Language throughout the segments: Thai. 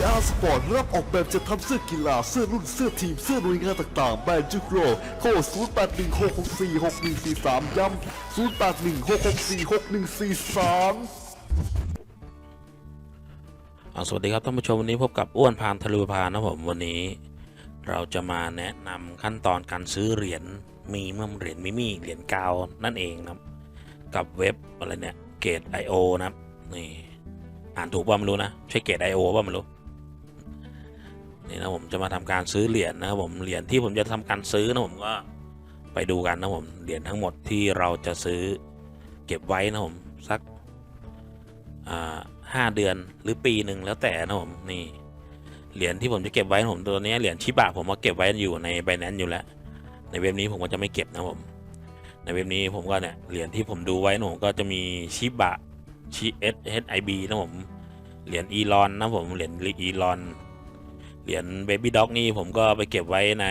VR Sport รับออกแบบจะทำเสื้อกีฬา เสื้อรุ่น เสื้อทีม เสื้อหน่วยงานต่างๆ แบรนด์จุกโรโทร0816646143 ย้ำ0816646143สวัสดีครับท่านผู้ชมวันนี้พบกับอ้วนพานทะลุพานนะผมวันนี้ เราจะมาแนะนำขั้นตอนการซื้อเหรียญมีเมื่อเหรียญมิมี่เหรียญกาวนั่นเองนะกับเว็บอะไรเนี่ยเกต IO นะครับนี่อ่านถูกป่ะไม่รู้นะใช่เกต IO ป่ะไม่รู้ นี่นะผมจะมาทำการซื้อเหรียญนะครับผมเหรียญที่ผมจะทำการซื้อนะผมก็ไปดูกันนะผมเหรียญทั้งหมดที่เราจะซื้อเก็บไว้นะผมสักห้าเดือนหรือปีหนึ่งแล้วแต่นะผมนี่เหรียญที่ผมจะเก็บไว้ผมตัวนี้เหรียญชิบะผมมาเก็บไว้อยู่ในไบแนนอยู่แล้ว ในเว็บนี้ผมก็จะไม่เก็บนะผมในเว็บนี้ผมก็เนี่ยเหรียญที่ผมดูไว้นะผมก็จะมีชิบะชิเอสเอสไอบีนะผมเหรียญอีลอนนะผมเหรียญอีลอน เหรียญเบบี้ด็อกนี่ผมก็ไปเก็บไว้ใน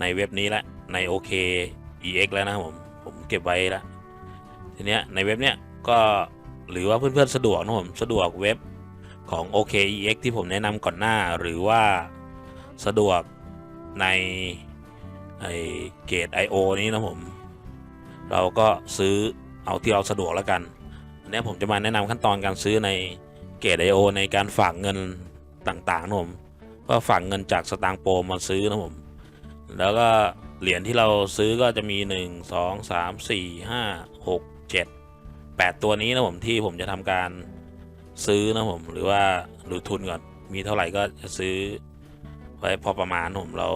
ในเว็บนี้ละ ในโอเค EX แล้วนะครับผม ผมเก็บไว้แล้วทีเนี้ยในเว็บเนี้ยก็หรือว่าเพื่อนๆสะดวกนะผมสะดวกเว็บของ OKEX ที่ผมแนะนำก่อนหน้าหรือว่าสะดวกในไอเกต IO นี้นะผม เราก็ซื้อเอาที่เราสะดวกแล้วกันอันนี้ผมจะมาแนะนำขั้นตอนการซื้อในเกต IO ในการฝากเงิน ต่างๆนะผมก็ฝากเงินจากสตางค์โปรมาซื้อนะผม แล้วก็เหรียญที่เราซื้อก็จะมี 1 2 3 4 5 6 7 8 ตัวนี้นะผมที่ผมจะทำการซื้อนะผมหรือว่าดูทุนก่อนมีเท่าไหร่ก็จะซื้อไว้พอประมาณผมเรา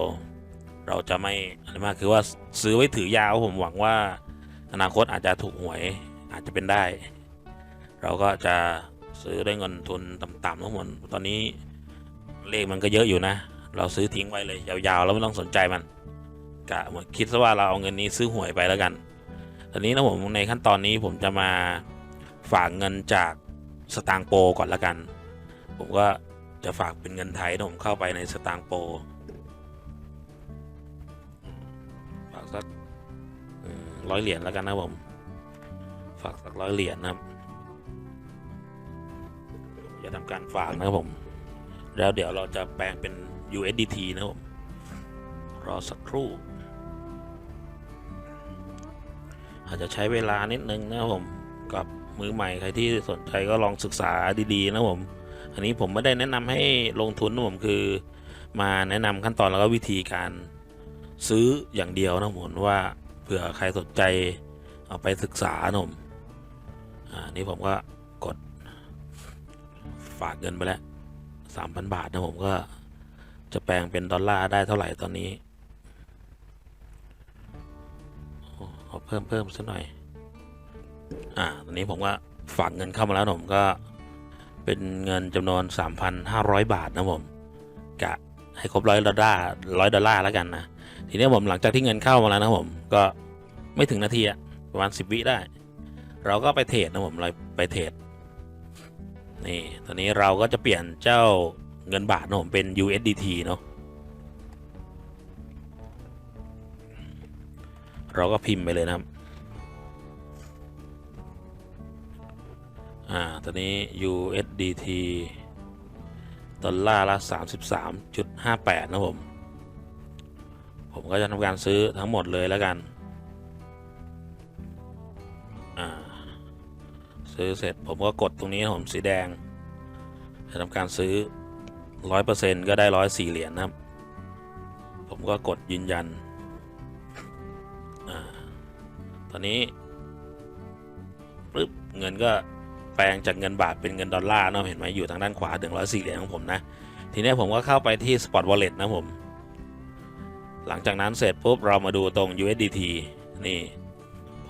เราจะไม่อะไรมากคือว่าซื้อไว้ถือยาวผมหวังว่า อนาคตอาจจะถูกหวยอาจจะเป็นได้ เราก็จะซื้อได้เงินทุนต่ำๆทั้งหมดตอนนี้ เลขมันก็เยอะอยู่นะ เราซื้อทิ้งไว้เลยยาวๆ แล้วไม่ต้องสนใจมันกะเหมือนคิดซะว่าเราเอาเงินนี้ซื้อหวยไปแล้วกันตอนนี้นะผมในขั้นตอนนี้ผมจะมาฝากเงินจากสตางโปก่อนละกัน ผมก็จะฝากเป็นเงินไทยนะผมเข้าไปในสตางโปฝากสักร้อยเหรียญแล้วกันนะผม ฝากสักร้อยเหรียญนะครับจะทำการฝากนะครับผม แล้วเดี๋ยวเราจะแปลงเป็น USDT นะครับผมรอสักครู่ อาจจะใช้เวลานิดนึงนะครับผมกับมือใหม่ใครที่สนใจก็ลองศึกษาดีๆนะผม อันนี้ผมไม่ได้แนะนำให้ลงทุนนะผมคือ มาแนะนำขั้นตอนแล้วก็วิธีการซื้ออย่างเดียวนะผมว่าเผื่อใครสนใจเอาไปศึกษานะผมอ่านี่ผมก็กดฝากเงินไปแล้ว สามพันบาทนะผมก็จะแปลงเป็นดอลลาร์ได้เท่าไหร่ตอนนี้ขอเพิ่มเพิ่มสักหน่อย อ่า ตอนนี้ผมก็ฝากเงินเข้ามาแล้วผมก็เป็นเงินจำนวน 3,500 บาทนะผมกะให้ครบร้อยดอลลาร์ร้อยดอลลาร์แล้วกันนะ ทีนี้ผมหลังจากที่เงินเข้ามาแล้วนะผมก็ไม่ถึงนาทีอะประมาณ 10 วิได้ เราก็ไปเทรดนะผมเราไปเทรด นี่ตอนนี้เราก็จะเปลี่ยนเจ้าเงินบาทนะผมเป็น USDT เนาะเราก็พิมพ์ไปเลยนะครับ อ่า ตอนนี้ USDT ดอลลาร์ละ 33.58 นะผม ผมก็จะทำการซื้อทั้งหมดเลยแล้วกัน ซื้อเสร็จผมก็กดตรงนี้ผมสีแดงจะทำการซื้อ 100%ก็ได้104เหรียญนะครับ ผมก็กดยืนยันอตอนนี้ปึ๊บเงินก็แปลงจากเงินบาทเป็นเงินดอลลาร์เนาะเห็นไหมอยู่ทางด้านขวาถึงร้อยสี่เหรียญของผมนะ ทีนี้ผมก็เข้าไปที่ Spot Wallet นะผม หลังจากนั้นเสร็จปุ๊บเรามาดูตรง USDT นี่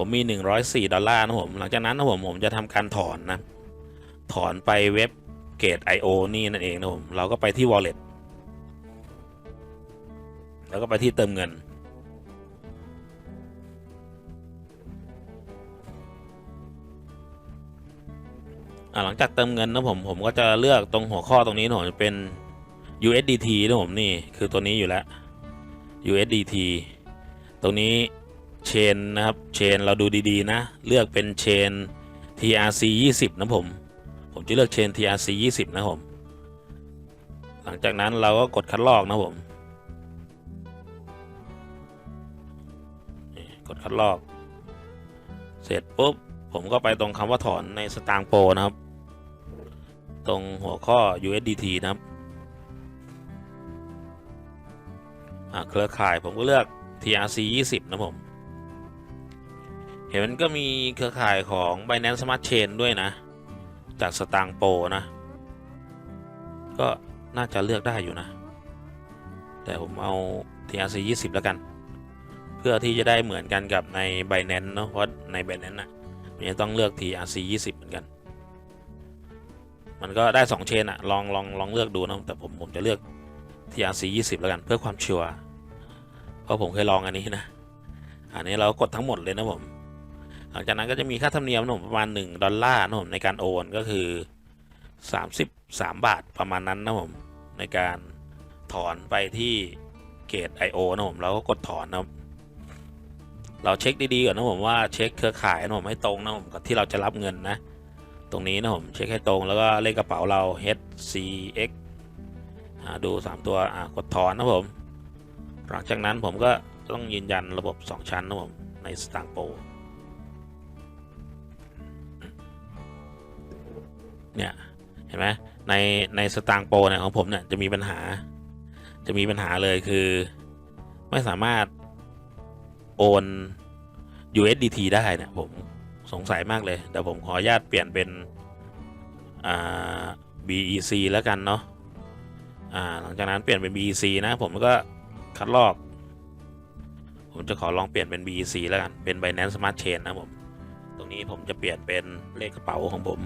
ผมมี 104 ดอลลาร์นะผม หลังจากนั้นนะผมผมจะทำการถอนนะ ถอนไปเว็บเกต IO นี่นั่นเองนะผม เราก็ไปที่ Wallet แล้วก็ไปที่เติมเงิน หลังจากเติมเงินนะผม ผมก็จะเลือกตรงหัวข้อตรงนี้นะผมจะเป็น USDT นะผมนี่ คือตัวนี้อยู่แล้ว USDT ตรงนี้ เชนนะครับ เชนเราดูดีๆ นะ เลือกเป็นเชน TRC 20 นะผม ผมจะเลือกเชน TRC 20 นะผม หลังจากนั้นเราก็กดคัดลอกนะผมกดคัดลอก เสร็จปุ๊บ ผมก็ไปตรงคำว่าถอนในสตางโปนะครับ ตรงหัวข้อ USDT นะครับเครือข่ายผมก็เลือก TRC 20 นะผม เห็นมันก็มีเครือข่ายของ Binance Smart Chain ด้วยนะ จากสตางโปนะ ก็น่าจะเลือกได้อยู่นะ แต่ผมเอา TRC 20 แล้วกัน เพื่อที่จะได้เหมือนกันกับใน Binance เนอะเพราะใน Binance น่ะมันจะต้องเลือก TRC 20 เหมือนกัน มันก็ได้2เชนอะลองลองลองเลือกดูนะแต่ผมผมจะเลือก TRC 20 แล้วกัน เพื่อความชัวร์เพราะผมเคยลองอันนี้นะ อันนี้เรากดทั้งหมดเลยนะผม หลังจากนั้นก็จะมีค่าธรรมเนียมนะผมประมาณ 1 ดอลลาร์นะผมในการโอนก็คือ 33 บาทประมาณนั้นนะผมในการถอนไปที่เกต IO นะผมเราก็กดถอนนะเราเช็คดีๆก่อนนะผมว่าเช็คเครือข่ายนะผมให้ตรงนะผมกับที่เราจะรับเงินนะ ตรงนี้นะผมเช็คให้ตรงแล้วก็เลขกระเป๋าเรา HCX อ่าดู 3 ตัวกดถอนนะผม หลังจากนั้นผมก็ต้องยืนยันระบบ 2 ชั้นนะผมในสตางโป เนี่ยเห็นไหมในในสตางโปเนี่ยของผมเนี่ยจะมีปัญหา จะมีปัญหาเลยคือ ไม่สามารถโอน USDT ได้เนี่ยผมสงสัยมากเลยเดี๋ยวผมขออนุญาตเปลี่ยนเป็นอ่า BEC แล้วกันเนาะอ่าหลังจากนั้นเปลี่ยนเป็น BEC นะผมก็คัดลอก ผมจะขอลองเปลี่ยนเป็น BEC แล้วกันเป็น Binance Smart Chain นะผม ตรงนี้ผมจะเปลี่ยนเป็นเลขกระเป๋าของผม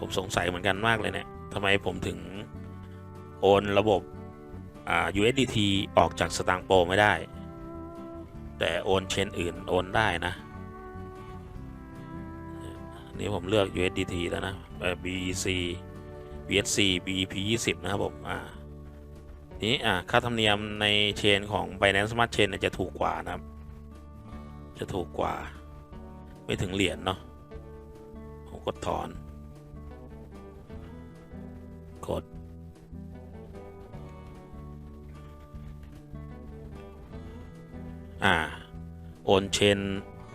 ผมสงสัยเหมือนกันมากเลยเนี่ยทำไมผมถึงโอนระบบอ่า USDT ออกจากสตางโปไม่ได้ แต่โอนเชนอื่นโอนได้นะ นี่ผมเลือก USDT แล้วนะ BEC BSC BEP 20 นะครับผมอ่านี้อ่าค่าธรรมเนียมในเชนของ Binance Smart Chain เนี่ยจะถูกกว่านะครับ จะถูกกว่า ไม่ถึงเหรียญเนาะผมกดถอน อ่าโอนเชน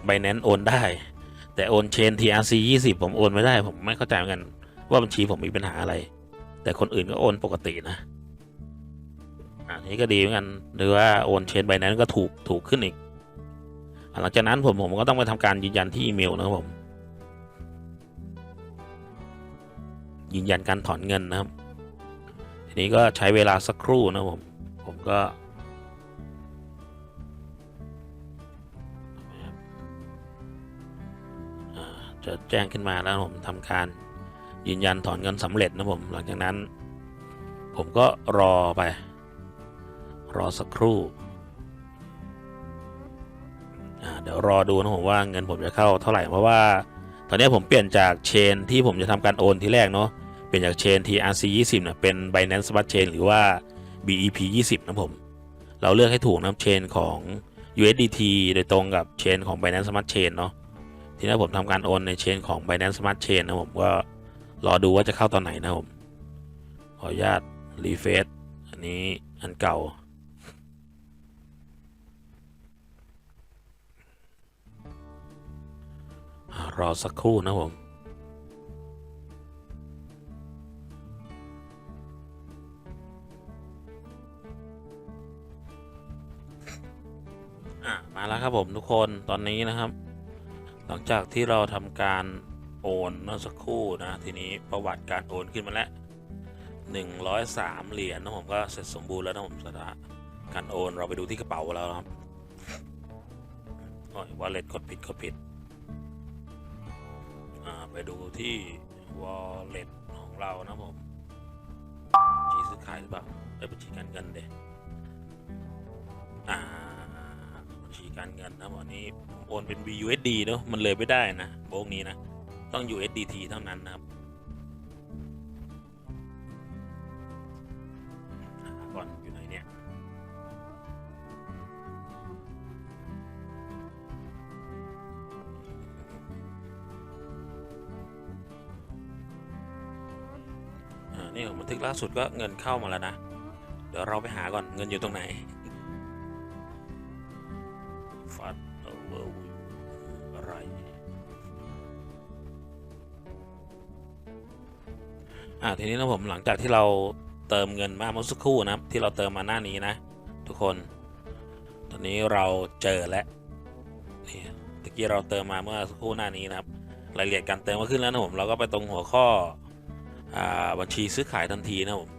Binance โอนได้ แต่โอนเชน TRC 20 ผมโอนไม่ได้ ผมไม่เข้าใจเหมือนกัน ว่าบัญชีผมมีปัญหาอะไร แต่คนอื่นก็โอนปกตินะอันนี้ก็ดีเหมือนกันหรือว่าโอนเชน Binance ก็ถูกถูกขึ้นอีกหลังจากนั้นผมผมก็ต้องไปทำการยืนยันที่อีเมลนะครับผม ยืนยันการถอนเงินนะครับ ทีนี้ก็ใช้เวลาสักครู่นะผม ผมก็ จะแจ้งขึ้นมาแล้วผมทำการยืนยันถอนเงินสำเร็จนะผมหลังจากนั้น ผมก็รอไป รอสักครู่เดี๋ยวรอดูนะผมว่าเงินผมจะเข้าเท่าไหร่เพราะว่า ตอนนี้ผมเปลี่ยนจากเชนที่ผมจะทำการโอนที่แรกเนาะเปลี่ยนจากเชน TRC 20เนี่ยเป็น Binance Smart Chain หรือว่า BEP 20นะผม เราเลือกให้ถูกนะเชนของ USDT โดยตรงกับเชนของ Binance Smart Chain เนาะ ทีนี้ผมทำการโอนในเชนของ Binance Smart Chain นะผมก็รอดูว่าจะเข้าตอนไหนนะผม ขออนุญาตรีเฟซอันนี้อันเก่าอรอสักครู่นะผมมาแล้วครับผมทุกคนตอนนี้นะครับ ลังจากที่เราทำการโอนเมื่อสักครู่นะ ทีนี้ประวัติการโอนขึ้นมาแล้วหนึ่งร้อยสามเหรียญนะผมก็เสร็จสมบูรณ์แล้วนะผมสถาการโอนเราไปดูที่กระเป๋าแล้วครับโอ้ยวอลเล็ตกดผิดกดผิดอ่าไปดูที่ wallet ของเรานะผมบัญชีซื้อขายหรือเปล่าได้บัญชีการเงินเด็อ่า ชีการเงินนะวันนี้ผมโอนเป็น BUSD เนอะมันเลยไม่ได้นะโบกนี้นะ ต้อง USDT เท่านั้นนะครับก่อนอยู่ไหนเนี่ยนี่ผมบันทึกล่าสุดก็เงินเข้ามาแล้วนะ เดี๋ยวเราไปหาก่อนเงินอยู่ตรงไหน อ่าทีนี้นะผมหลังจากที่เราเติมเงินมาเมื่อสักครู่นะครับที่เราเติมมาหน้านี้นะ ทุกคน ตอนนี้เราเจอแล้วนี่ตะกี้เราเติมมาเมื่อสักครู่หน้านี้นะครับรายละเอียดการเติมก็ขึ้นแล้วนะผมเราก็ไปตรงหัวข้ออ่าบัญชีซื้อขายทันทีนะผม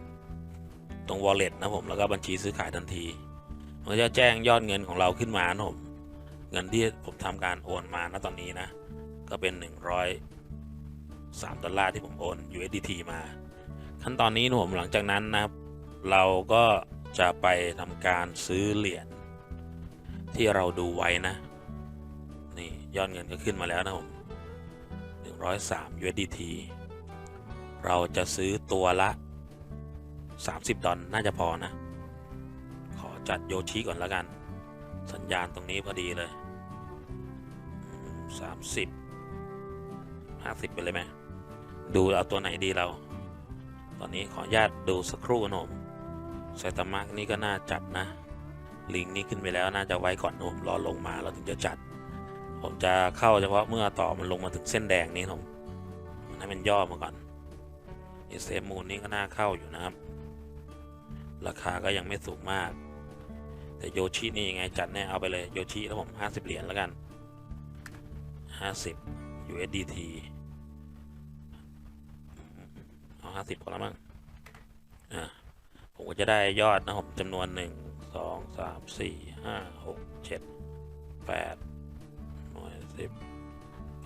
ตรง wallet นะผมแล้วก็บัญชีซื้อขายทันทีมันจะแจ้งยอดเงินของเราขึ้นมานะผมเงินที่ผมทำการโอนมาณตอนนี้นะ ก็เป็น 3 ดอลลาร์ที่ผมโอน USDT มา ขั้นตอนนี้นะผมหลังจากนั้นนะครับ เราก็จะไปทำการซื้อเหรียญที่เราดูไว้นะ นี่ยอดเงินก็ขึ้นมาแล้วนะผม103 USDT เราจะซื้อตัวละ 30 ดอลน่าจะพอนะ ขอจัดโยชิก่อนแล้วกัน สัญญาณตรงนี้พอดีเลยอืม30 50 ไปเลยไหม ดูเอาตัวไหนดีเรา ตอนนี้ขออนุญาตดูสักครู่นะผมไซตามะนี่ก็น่าจัดนะ ลิงนี้ขึ้นไปแล้วน่าจะไว้ก่อนนะผมรอลงมาเราถึงจะจัด ผมจะเข้าเฉพาะเมื่อต่อมันลงมาถึงเส้นแดงนี้ผมให้มันย่อมาก่อนอีเซมูนนี่ก็น่าเข้าอยู่นะครับ ราคาก็ยังไม่สูงมาก แต่โยชินี่ยังไงจัดแน่เอาไปเลยโยชิแล้วผม50 เหรียญแล้วกัน 50 USDT เอา50พอแล้วมั้งอ่าผมก็จะได้ยอดนะผมจำนวน1 2 3 4 5 6 7 8หน่วยสิบ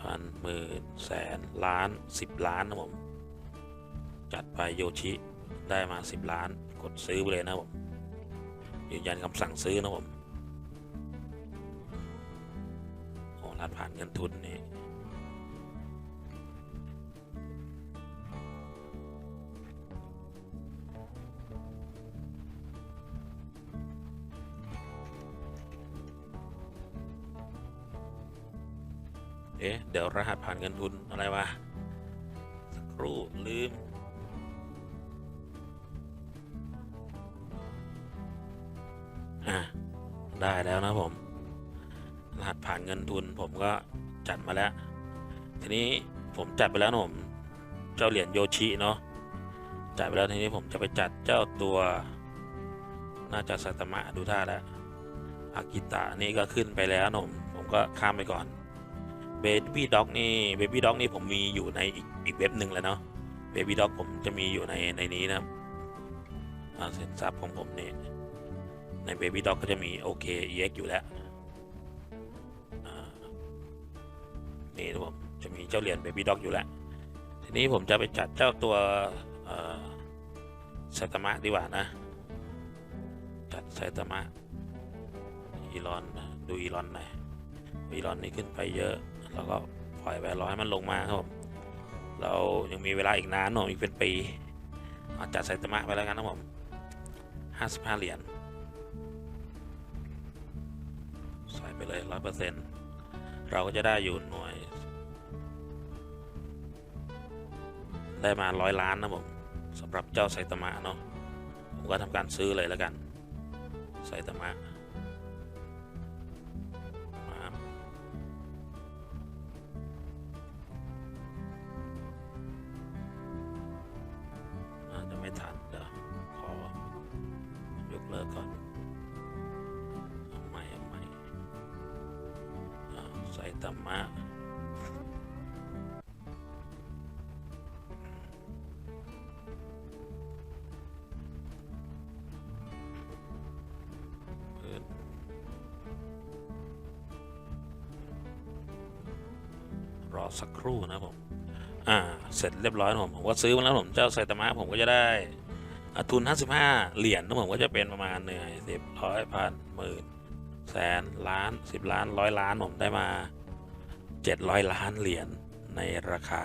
พันหมื่นแสนล้านสิบล้านนะผม จัดไปโยชิได้มาสิบล้าน กดซื้อไปเลยนะผมยืนยันคำสั่งซื้อนะผมโอ้รัดผ่านเงินทุน เอ๊ะ เดี๋ยวรหัสผ่านเงินทุนอะไรวะสักครู่ลืม อะ ได้แล้วนะผม รหัสผ่านเงินทุนผมก็จัดมาแล้ว ทีนี้ผมจัดไปแล้วนะผม เจ้าเหรียญโยชิเนาะ จัดไปแล้วทีนี้ผมจะไปจัดเจ้าตัว น่าจะสัตมะดูท่าแล้วอากิตะนี่ก็ขึ้นไปแล้วนะผม ผมก็ข้ามไปก่อน เบบี้ด็อกนี่เบบี้ด็อกนี่ผมมีอยู่ในอีกอีกเว็บหนึ่งแล้วเนาะเบบี้ด็อกผมจะมีอยู่ในในนี้นะครับเซ็นซับของผมเนี่ในเบบี้ด็อกก็จะมีโอเค EX อยู่แล้วนี่ผมจะมีเจ้าเหรียญเบบี้ด็อกอยู่แล้ว ทีนี้ผมจะไปจัดเจ้าตัวเอ่อไซตามะดีกว่านะ จัดไซตามะอีลอน ดูอีลอนหน่อยวีรอนนี่ขึ้นไปเยอะ แล้วก็ปล่อยไปรอให้มันลงมาครับผมเรายังมีเวลาอีกนานหน่อยอีกเป็นปีเอาจัดไซตามะไปแล้วกันนะผมห้าสิบห้าเหรียญใส่ไปเลยร้อยเปอร์เซ็นต์เราก็จะได้อยู่หน่วย ได้มาร้อยล้านนะผมสำหรับเจ้าไซตามะเนาะผมก็ทำการซื้อเลยแล้วกันไซตามะ สักครู่นะผม อ่า เสร็จเรียบร้อยผมผมก็ซื้อมาแล้วผมเจ้าไซตามะผมก็จะได้อ่าทุน 55 เหรียญนะผมก็จะเป็นประมาณเหนื่อยสิบร้อยพันหมื่นแสนล้านสิบล้านร้อยล้านผมได้มา 700 ล้านเหรียญในราคา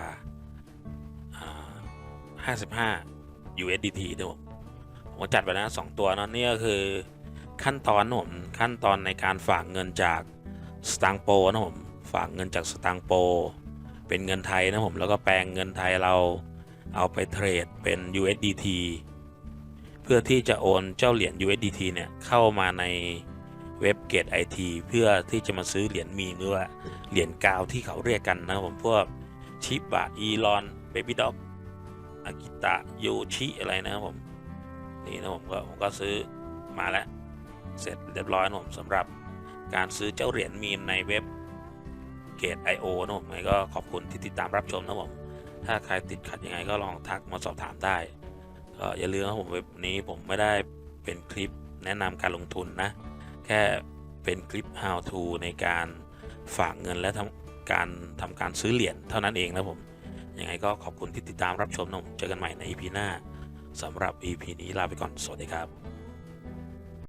อ่า55 USDT นะผมผมจัดไปนะสองตัวเนะนี่ก็คือขั้นตอนผมขั้นตอนในการฝากเงินจากสตางโปนะผมฝากเงินจากสตางโป เป็นเงินไทยนะผม แล้วก็แปลงเงินไทยเราเอาไปเทรดเป็น USDT เพื่อที่จะโอนเจ้าเหรียญ USDT เนี่ย เข้ามาในเว็บเกตไอทีเพื่อที่จะมาซื้อเหรียญมีมหรือว่าเหรียญกาวที่เขาเรียกกันนะครับผมพวกชิบะอีลอนเบบี้ด็อกอากิตะโยชิอะไรนะครับผมนี่นะผมก็ผมก็ซื้อมาแล้ว เสร็จเรียบร้อยนะผมสำหรับการซื้อเจ้าเหรียญมีมในเว็บ เกต IO นะผมไงก็ขอบคุณที่ติดตามรับชมนะผม ถ้าใครติดขัดยังไงก็ลองทักมาสอบถามได้ก็อย่าลืมนะผมเว็บนี้ผมไม่ได้เป็นคลิปแนะนำการลงทุนนะ แค่เป็นคลิป how to ในการฝากเงินและทำการทำการซื้อเหรียญเท่านั้นเองนะผม ยังไงก็ขอบคุณที่ติดตามรับชมนะผมเจอกันใหม่ใน EP หน้าสำหรับ EP นี้ลาไปก่อน สวัสดีครับ